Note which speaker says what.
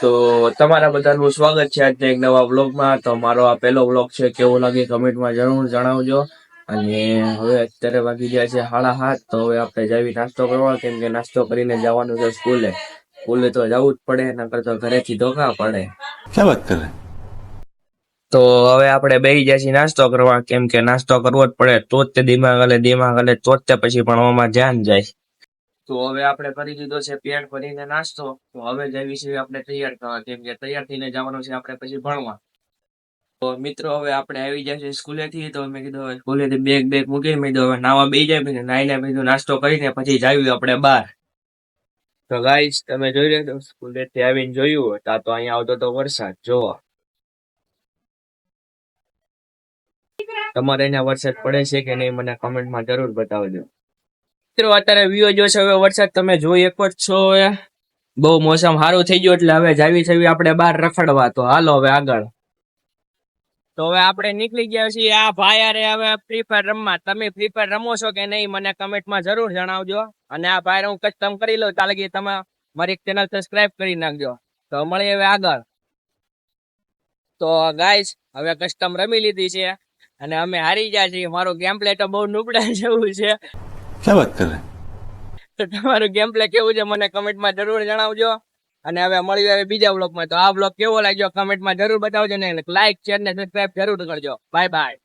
Speaker 1: તો તમારા બધાનું સ્વાગત છે આજના એક નવા વ્લોગમાં. તો મારો આ પહેલો વ્લોગ છે કેવો લાગે કમેન્ટમાં જરૂર જણાવજો. અને હવે અત્યારે વાગી ગયા છે હાળા હાથ તો હવે આપણે જઈ નાસ્તો કરવા કેમ કે નાસ્તો કરીને જવાનું છે સ્કૂલે. સ્કૂલે તો જવું જ પડે નકર તો ઘરેથી ધોકા પડે.
Speaker 2: ક્યાં વાત કરે?
Speaker 1: તો હવે આપણે બેસી જઈશું નાસ્તો કરવા કેમ કે નાસ્તો કરવો જ પડે તો જ તે દિમાગ હલે દિમાગ હલે તો જ તે પછી ભણવામાં ધ્યાન જાય. તો હવે આપણે કરી દીધો છે પેટ ભરીને નાસ્તો. તો હવે જઈએ છીએ આપણે તૈયાર થવા. કેમ કે તૈયાર થઈને જવાનું છે આપણે પછી ભણવા. તો મિત્રો, હવે આપણે આવી જાય છે સ્કૂલેથી. તો મેં કીધું હવે સ્કૂલેથી બેગ બેગ મૂકી મેં કીધું હવે નાવા બે જાય. પછી નાઈને બીજું નાસ્તો કરીને પછી જાવી આપણે બહાર. તો ગાઈસ તમે જોઈ રહ્યા છો, સ્કૂલેથી આવીને જોયું તા તો અહીંયા આવતો તો વરસાદ. જોવો તમારે અહીંયા વરસાદ પડે છે કે નહીં, મને કમેન્ટમાં જરૂર બતાવજો. મિત્રો, અત્યારે વ્યૂ જો છે, હવે વરસાદ તમે જોઈ જ છો બહુ મોસમ સારું થઈ ગયું એટલે હવે જાવી છે આપણે બહાર રખડવા. તો હાલો હવે આગળ. તો હવે આપણે નીકળી ગયા છીએ. આ ભાઈ અરે હવે ફ્રી ફાયર રમવા. તમે ફ્રી ફાયર રમો છો કે નહીં, મને કમેન્ટમાં જરૂર જણાવજો. અને આ ભાઈ હું કસ્ટમ કરી લઉં ત્યાં લગી તમે મારી ચેનલ સબસ્ક્રાઇબ કરી નાખજો. તો મળીએ હવે આગળ. તો ગાઈસ હવે કસ્ટમ રમી લીધી છે. અને અમે હારી ગયા છીએ. મારો ગેમ પ્લે તો બહુ નુબડા જેવું છે.
Speaker 2: ક્યાં વાત
Speaker 1: કરે? તમારું ગેમ પ્લે કેવું છે મને કમેન્ટમાં જરૂર જણાવજો. અને હવે મળી હવે બીજા વ્લોગમાં તો આ વ્લોગ કેવો લાગ્યો? કમેન્ટમાં જરૂર બતાવજો ને. લાઈક શેર ને સબસ્ક્રાઇબ જરૂર કરજો. Bye bye